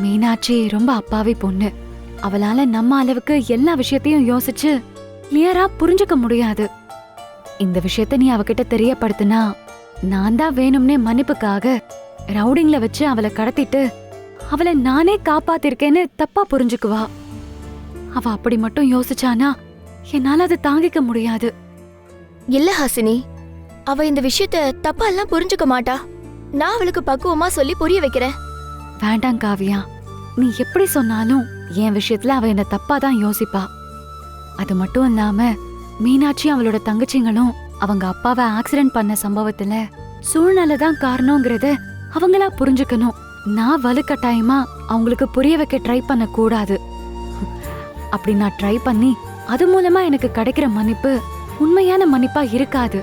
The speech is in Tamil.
மீனாட்சி ரொம்ப அப்பாவி பொண்ணு. அவளால நம்ம அளவுக்கு எல்லா விஷயத்தையும் யோசிச்சு கிளியரா புரிஞ்சுக்க முடியாது. இந்த விஷயத்த நீ அவகிட்ட தெரியப்படுத்தினா நான் தான் வேணும்னே மன்னிப்புக்காக ரவுடிங்ல வச்சு அவளை கடத்திட்டு அவளை நானே காப்பாத்திருக்கேன்னு தப்பா புரிஞ்சுக்குவா. அவ அப்படி மட்டும் யோசிச்சானா என்னால அதை தாங்கிக்க முடியாது. இல்ல ஹாசினி அவ இந்த விஷயத்த தப்பா எல்லாம் புரிஞ்சுக்க மாட்டா. நான் அவளுக்கு பக்குவமா சொல்லி புரிய வைக்கிறேன். வேண்டாம் காவியா. நீ எப்படி சொன்னாலும் என் விஷயத்துல அவ என்ன தப்பா தான் யோசிப்பா. அது மட்டும் இல்லாம மீனாட்சி அவளோட தங்கச்சிங்களும் அவங்க அப்பாவை ஆக்சிடென்ட் பண்ண சம்பவத்துல சூழ்நிலை தான் காரணங்கிறத அவங்களா புரிஞ்சுக்கணும். நான் வலுக்கட்டாயமா அவங்களுக்கு புரிய வைக்க ட்ரை பண்ண கூடாது அப்படி நான் ட்ரை பண்ணி அது மூலமா எனக்கு கிடைக்கிற மன்னிப்பு உண்மையான மன்னிப்பா இருக்காது.